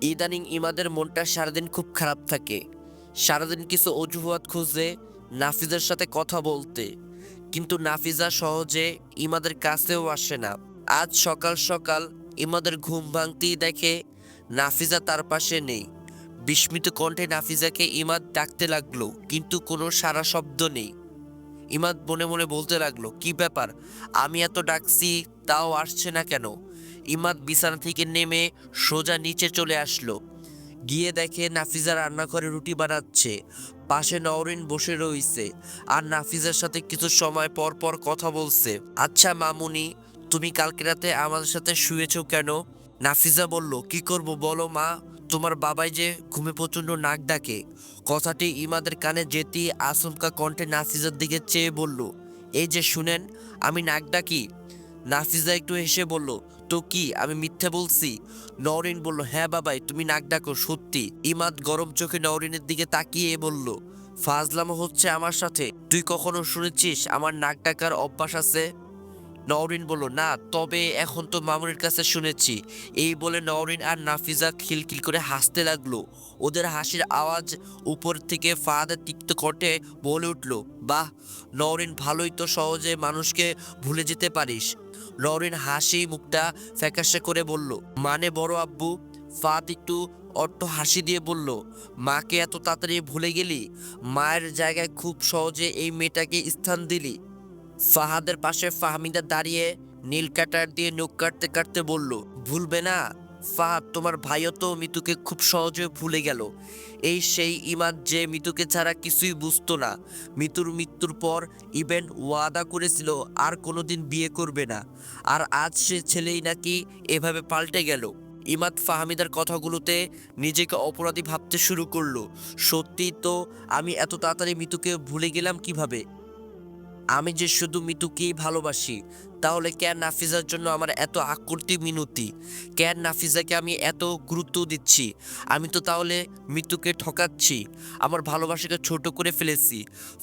ইদানিং ইমাদের মনটা সারাদিন খুব খারাপ থাকে। সারাদিন কিছু অজুহাত খুঁজে নাফিজার সাথে কথা বলতে। কিন্তু নাফিজা সহজে ইমাদের কাছেও আসে না। আজ সকাল সকাল ইমাদের ঘুম ভাঙতেই দেখে নাফিজা তার পাশে নেই। বিস্মিত কণ্ঠে নাফিজাকে ইমাদ ডাকতে লাগল, কিন্তু কোনো সারা শব্দ নেই। ইমাদ মনে মনে বলতে লাগল, কি ব্যাপার? আমি এত ডাকছি, তাও আসছে না কেন? ইমাদ বিছানা থেকে নেমে সোজা নিচে চলে আসলো। গিয়ে দেখে নাফিজা রান্নাঘরে রুটি বানাচ্ছে। পাশে নওরিন বসে রয়েছে আর নাফিজার সাথে কিছু সময় পর পর কথা বলছে। আচ্ছা মামুনি, তুমি কালকে রাতে আমাদের সাথে শুয়েছো কেন? নাফিজা বলল, কি করব বলো মা, তোমার বাবাই যে ঘুমে প্রচণ্ড নাক ডাকে। কথাটি ইমাদের কানে যেতেই আচমকা কণ্ঠে নাফিজার দিকে চেয়ে বলল, এই যে শুনেন, আমি নাক ডাকি? নাফিজা একটু হেসে বলল তো কি? আমি মিথ্যা বলছি। নওরিন বলল হ্যাঁ বাবাই তুমি নাক ডাকো, সত্যি। ইমাদ গরম চোখে নওরিনের দিকে তাকিয়ে বলল, ফাজলামো হচ্ছে আমার সাথে। তুই কখনো শুনেছিস আমার নাক ডাকার অভ্যাস আছে? নওরিন বলল, না, তবে এখন তো মামুনের কাছে শুনেছি। এই বলে নওরিন আর নাফিজা খিলখিল করে হাসতে লাগল। ওদের হাসির আওয়াজ উপর থেকে ফাহাদের তিক্ত কণ্ঠে বলে উঠল, বাহ, নওরিন ভালোই তো সহজে মানুষকে ভুলে যেতে পারিস। নওরিন হাসি মুখটা ফ্যাকাশে করে বলল মানে বড় আব্বু? ফাদ একটু অট্ট হাসি দিয়ে বলল, মাকে এত তাড়াতাড়ি ভুলে গেলি? মায়ের জায়গায় খুব সহজে এই মেয়েটাকে স্থান দিলি। ফাহাদের পাশে ফাহমিদা দাঁড়িয়ে নীল কাটার দিয়ে নখ কাটতে কাটতে বলল, ভুলবে না ফাহাদ তোমার ভাইও তো মিতুকে খুব সহজে ভুলে গেল। এই সেই ইমাদ যে মিতুকে ছাড়া কিছুই বুঝতো না। মিতুর মৃত্যুর পর ইভেন ওয়াদা করেছিল, আর কোনোদিন বিয়ে করবে না। আর আজ সে ছেলেই নাকি এভাবে পাল্টে গেল। ইমাদ ফাহমিদার কথাগুলোতে নিজেকে অপরাধী ভাবতে শুরু করল। সত্যি তো আমি এত তাড়াতাড়ি মিতুকে ভুলে গেলাম কীভাবে? আমি যে শুধু মিতুকেই ভালোবাসি তাহলে কেন নাফিজার জন্য আমার এত আকুর্তি মিনতি। কেন নাফিজাকে আমি এত গুরুত্ব দিচ্ছি। আমি তো তাহলে মৃত্যুকে ঠকাচ্ছি। আমার ভালোবাসাকে ছোট করে ফেলেছি।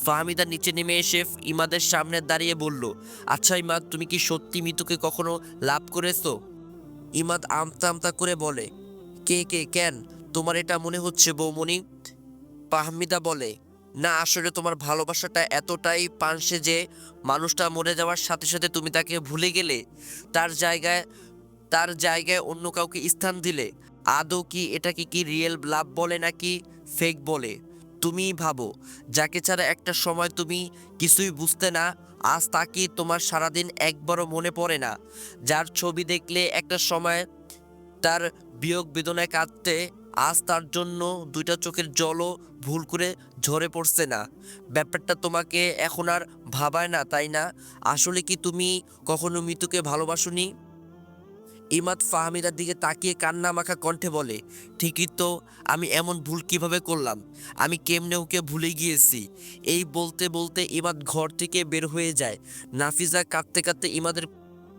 ফাহমিদা নিচে নেমে এসে ইমাদের সামনে দাঁড়িয়ে বলল আচ্ছা ইমাদ, তুমি কি সত্যি মৃত্যুকে কখনো লাভ করেছ? ইমাদ আমতা আমতা করে বলে, কে কে কেন তোমার এটা মনে হচ্ছে বৌমণি? ফাহমিদা বলে না, আসলে তোমার ভালোবাসাটা এতটাই পানসে যে মানুষটা মরে যাওয়ার সাথে সাথে তুমি তাকে ভুলে গেলে, তার জায়গায় তার জায়গায় অন্য কাউকে স্থান দিলে, আদৌ কি এটাকে কি রিয়েল লাভ বলে নাকি ফেক বলে? তুমিই ভাবো, যাকে ছাড়া একটা সময় তুমি কিছুই বুঝতে না, আজ তাকে তোমার সারাদিন একবারও মনে পড়ে না। যার ছবি দেখলে একটা সময় তার বিয়োগ বেদনায় কাঁদতে আজ তার জন্য দুইটা চোখের জলও ভুল করে ঝরে পড়ছে না। ব্যাপারটা তোমাকে এখন আর ভাবায় না, তাই না? আসলে কি তুমি কখনো মৃত্যুকে ভালোবাসোনি? ইমাদ ফাহমিদার দিকে তাকিয়ে কান্না মাখা কণ্ঠে বলে, ঠিকই তো, আমি এমন ভুল কীভাবে করলাম? আমি কেমনে ওকে ভুলে গিয়েছি? এই বলতে বলতে ইমাদ ঘর থেকে বের হয়ে যায়। নাফিজা কাঁদতে কাঁদতে ইমাদের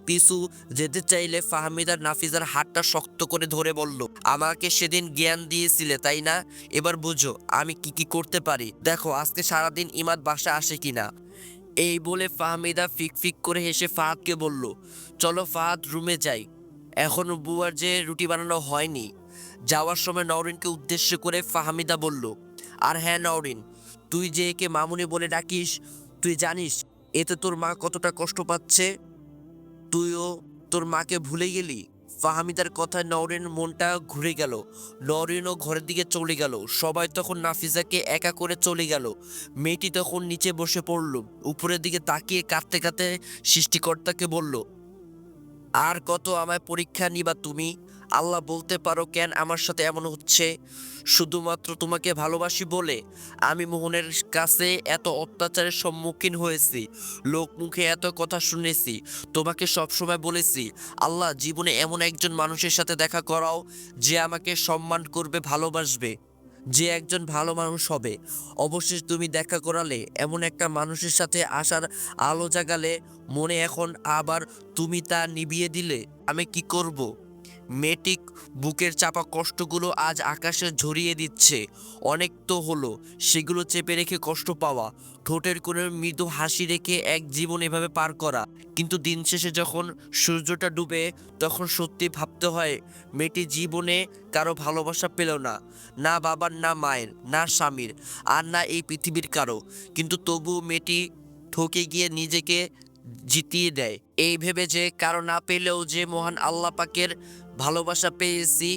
পিছু যেতে চাইলে ফাহমিদার নাফিজার হাতটা শক্ত করে ধরে বলল, আমাকে সেদিন জ্ঞান দিয়েছিলে, তাই না? এবার বুঝো, আমি কি কি করতে পারি? দেখো, আজকে সারাদিন ইমাদ বাসা আসে কিনা এই বলে ফাহমিদা ফিক ফিক করে হেসে ফাহাদকে বলল, চলো ফাহাদ রুমে যাই। এখনও বুয়ার যে রুটি বানানো হয়নি। যাওয়ার সময় নওরিনকে উদ্দেশ্য করে ফাহমিদা বলল, আর হ্যাঁ নওরিন, তুই যে একে মামুনি বলে ডাকিস, তুই জানিস, এতে তোর মা কতটা কষ্ট পাচ্ছে? তুইও তোর মাকে ভুলে গেলি? ফাহামিদার কথায় নরেন মনটা ঘুরে গেল। নরেনও ঘরের দিকে চলে গেল। সবাই তখন নাফিজাকে একা করে চলে গেল। মেয়েটি তখন নিচে বসে পড়ল। উপরের দিকে তাকিয়ে কাঁদতে কাঁদতে সৃষ্টিকর্তাকে বলল, আর কত আমায় পরীক্ষা নিবা তুমি? আল্লাহ বলতে পারো কেন আমার সাথে এমন হচ্ছে? শুধুমাত্র তোমাকে ভালোবাসি বলে আমি মোহনের কাছে এত অত্যাচারের সম্মুখীন হয়েছি লোক মুখে এত কথা শুনেছি, তোমাকে সবসময় বলেছি, আল্লাহ জীবনে এমন একজন মানুষের সাথে দেখা করাও যে আমাকে সম্মান করবে, ভালোবাসবে। যে একজন ভালো মানুষ হবে। অবশেষ তুমি দেখা করালে এমন একটা মানুষের সাথে আসার আলো জাগালে, মনে এখন আবার তুমি তা নিভিয়ে দিলে, আমি কি করব? মেয়েটি বুকের চাপা কষ্টগুলো আজ আকাশে ঝরিয়ে দিচ্ছে। অনেক তো হলো, সেগুলো চেপে রেখে কষ্ট পাওয়া, ঠোঁটের কোণে মৃদু হাসি রেখে এক জীবন এভাবে পার করা। কিন্তু দিন শেষে যখন সূর্যটা ডুবে, তখন সত্যি ভাবতে হয়, মেয়েটি জীবনে কারও ভালোবাসা পেল না। না বাবার, না মায়ের, না স্বামীর, আর না এই পৃথিবীর কারও। কিন্তু তবু মেয়েটি ঠকে গিয়ে নিজেকে জিতিয়ে দেয়। এই ভেবে যে কারও না পেলেও যে মহান আল্লাপাকের ভালোবাসা পেয়েছি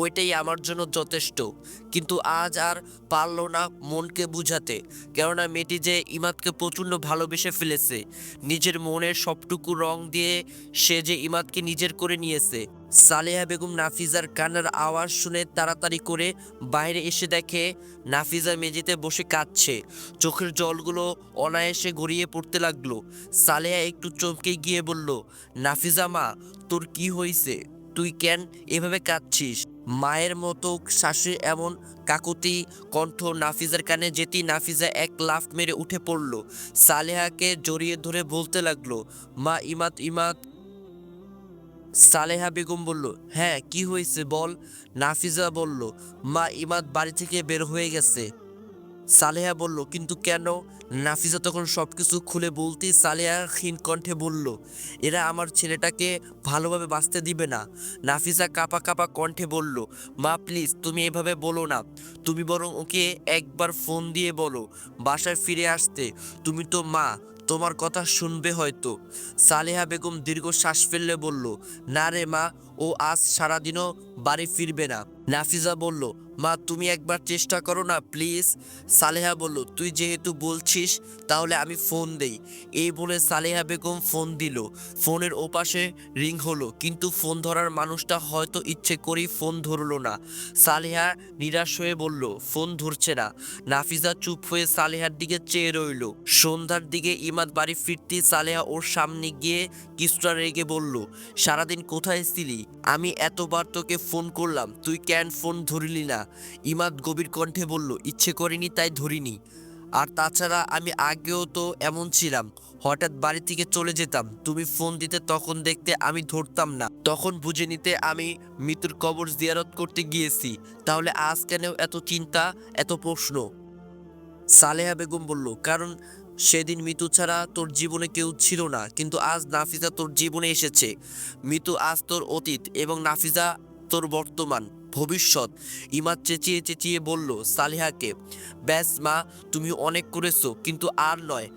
ওইটাই আমার জন্য যথেষ্ট। কিন্তু আজ আর পারল না মনকে বুঝাতে। কেননা মেয়েটি যে ইমাদকে প্রচণ্ড ভালোবেসে ফেলেছে, নিজের মনের সবটুকু রং দিয়ে সে যে ইমাদকে নিজের করে নিয়েছে। সালেহা বেগম নাফিজার কান্নার আওয়াজ শুনে তাড়াতাড়ি করে বাইরে এসে দেখে নাফিজা মেঝেতে বসে কাঁদছে। চোখের জলগুলো অনায়াসে গড়িয়ে পড়তে লাগল। সালেহা একটু চমকে গিয়ে বলল, নাফিজা মা, তোর কি হয়েছে তুই কেন এভাবে কাঁদছিস? মায়ের মতো শাশুড়ি এমন কাকুতি কণ্ঠ নাফিজার কানে যেতেই নাফিজা এক লাফ মেরে উঠে পড়ল। সালেহাকে জড়িয়ে ধরে বলতে লাগল, মা, ইমাত ইমাত। সালেহা বেগম বলল হ্যাঁ কি হয়েছে বল? নাফিজা বলল, মা ইমাদ বাড়ি থেকে বের হয়ে গেছে। সালেহা বলল, কিন্তু কেন? নাফিজা তখন সব কিছু খুলে বলতেই সালেহা ক্ষীণ কণ্ঠে বলল, এরা আমার ছেলেটাকে ভালোভাবে বাঁচতে দিবে না। নাফিজা কাপা কাপা কণ্ঠে বলল, মা, প্লিজ, তুমি এভাবে বলো না। তুমি বরং ওকে একবার ফোন দিয়ে বলো, বাসায় ফিরে আসতে। তুমি তো মা, তোমার কথা শুনবে হয়তো। সালেহা বেগম দীর্ঘ শ্বাস ফেললে বলল, না রে মা, ও আজ সারাদিনও বাড়ি ফিরবে না। নাফিজা বলল, মা, তুমি একবার চেষ্টা করো না, প্লিজ। সালেহা বলল, তুই যেহেতু বলছিস, তাহলে আমি ফোন দেই। এই বলে সালেহা বেগম ফোন দিল। ফোনের ওপাশে রিং হলো, কিন্তু ফোন ধরার মানুষটা হয়তো ইচ্ছে করেই ফোন ধরলো না। সালেহা নিরাশ হয়ে বলল, ফোন ধরছে না। নাফিজা চুপ হয়ে সালেহার দিকে চেয়ে রইল। সন্ধ্যার দিকে ইমাদ বাড়ি ফিরতেই সালেহা ওর সামনে গিয়ে কিছুটা রেগে বলল, সারাদিন কোথায় ছিলি? আমি এতবার তোকে ফোন করলাম, তুই কেন ফোন ধরলি না। ইমাদ গভীর কণ্ঠে বলল, ইচ্ছে করিনি, তাই ধরিনি। আর তাছাড়া আমি আগেও তো এমন ছিলাম। হঠাৎ বাড়ি থেকে চলে যেতাম। তুমি ফোন দিতে তখন দেখতে আমি ধরতাম না। তখন বুঝে নিতে আমি মৃত্যুর কবর জিয়ারত করতে গিয়েছি। তাহলে আজ কেন এত চিন্তা, এত প্রশ্ন? সালেহা বেগম বলল, কারণ সেদিন মিতু ছাড়া তোর জীবনে কেউ ছিল না। কিন্তু আজ নাফিজা তোর জীবনে এসেছে। মিতু আজ তোর অতীত এবং নাফিজা তোর বর্তমান। ভবিষ্যৎ। ইমাদ চেঁচিয়ে চেঁচিয়ে বলল, সালিহাকে, ব্যাস মা, তুমি অনেক করেছ, কিন্তু আর নয়।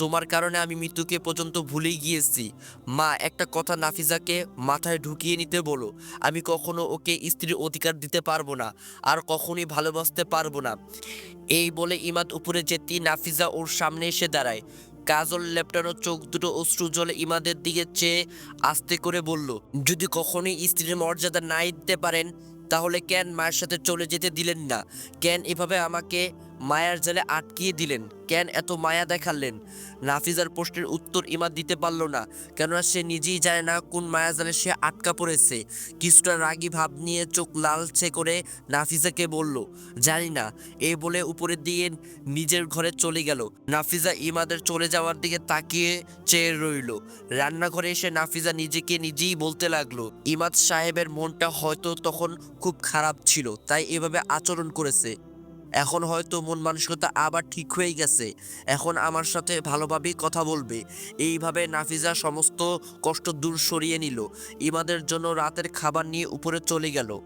তোমার কারণে আমি মৃত্যুকে পর্যন্ত ভুলেই গিয়েছি। মা, একটা কথা নাফিজাকে মাথায় ঢুকিয়ে নিতে বলো। আমি কখনো ওকে স্ত্রীর অধিকার দিতে পারব না, আর কখনোই ভালোবাসতে পারব না। এই বলে ইমাদ উপরে যেতেই নাফিজা ওর সামনে এসে দাঁড়ায়। কাজল লেপটানো চোখ দুটো অশ্রু জলে ইমাদের দিকে চেয়ে আস্তে করে বলল, যদি কখনোই স্ত্রীর মর্যাদা নাই দিতে পারেন তাহলে কেন মায়ের সাথে চলে যেতে দিলেন না? কেন এভাবে আমাকে মায়ার জালে আটকিয়ে দিলেন। কেন এত মায়া দেখালেন? নাফিজার প্রশ্নের উত্তর ইমাদ দিতে পারল না, কেননা সে নিজেই জানে না কোন মায়া জালে সে আটকা পড়েছে। কিছুটা রাগী ভাব নিয়ে চোখ লালচে করে নাফিজাকে বলল, জানি না। এই বলে উপরের দিকে নিজের ঘরে চলে গেল। নাফিজা ইমাদের চলে যাওয়ার দিকে তাকিয়ে চেয়ে রইল। রান্নাঘরে এসে নাফিজা নিজেকে নিজেই বলতে লাগল, ইমাদ সাহেবের মনটা হয়তো তখন খুব খারাপ ছিল, তাই এভাবে আচরণ করেছে। এখন হয়তো মন মানসিকতা আবার ঠিক হয়ে গেছে। এখন আমার সাথে ভালোভাবেই কথা বলবে। এইভাবে নাফিজা সমস্ত কষ্ট দূর সরিয়ে নিল। ইমাদের জন্য রাতের খাবার নিয়ে উপরে চলে গেল।